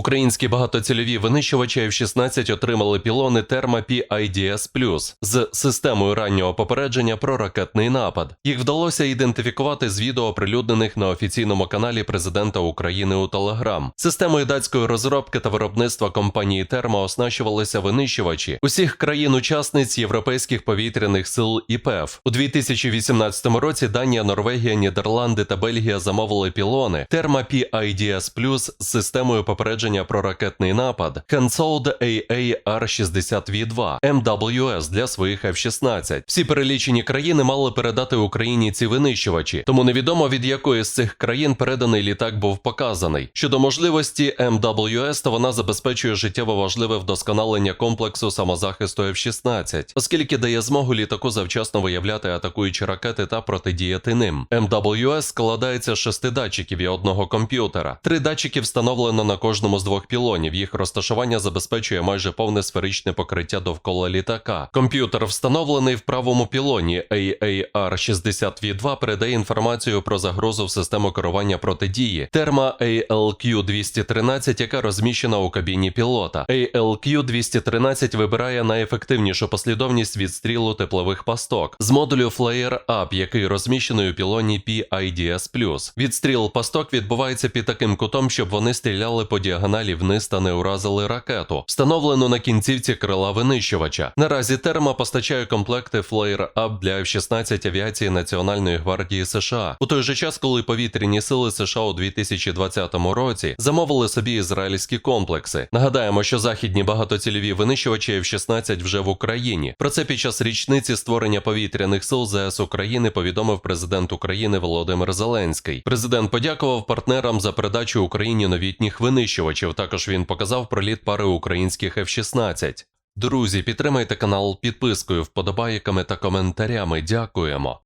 Українські багатоцільові винищувачі F-16 отримали пілони Терма PIDS+, з системою раннього попередження про ракетний напад. Їх вдалося ідентифікувати з відео, оприлюднених на офіційному каналі президента України у Телеграм. Системою датської розробки та виробництва компанії Терма оснащувалися винищувачі усіх країн-учасниць Європейських повітряних сил ІПЕФ. У 2018 році Данія, Норвегія, Нідерланди та Бельгія замовили пілони Терма PIDS+, з системою попередження про ракетний напад Hensoldt AAR-60V2 MWS для своїх F-16. Всі перелічені країни мали передати Україні ці винищувачі, тому невідомо від якої з цих країн переданий літак був показаний. Щодо можливості MWS, то вона забезпечує життєво важливе вдосконалення комплексу самозахисту F-16, оскільки дає змогу літаку завчасно виявляти атакуючі ракети та протидіяти ним. MWS складається з шести датчиків і одного комп'ютера. Три датчики встановлено на кожному з двох пілонів. Їх розташування забезпечує майже повне сферичне покриття довкола літака. Комп'ютер, встановлений в правому пілоні AAR-60V2, передає інформацію про загрозу в систему керування протидії. Терма ALQ-213, яка розміщена у кабіні пілота. ALQ-213 вибирає найефективнішу послідовність відстрілу теплових пасток з модулю Flare Up, який розміщений у пілоні PIDS+. Відстріл пасток відбувається під таким кутом, щоб вони стріляли по діагоналі вниз та не уразили ракету, встановлену на кінцівці крила винищувача. Наразі терма постачає комплекти Flare Up для F-16 авіації Національної гвардії США. У той же час, коли повітряні сили США у 2020 році замовили собі ізраїльські комплекси. Нагадаємо, що західні багатоцільові винищувачі F-16 вже в Україні. Про це під час річниці створення повітряних сил ЗС України повідомив президент України Володимир Зеленський. Президент подякував партнерам за передачу Україні новітніх винищувачів. Також він показав проліт пари українських F-16. Друзі, підтримайте канал підпискою, вподобайками та коментарями. Дякуємо.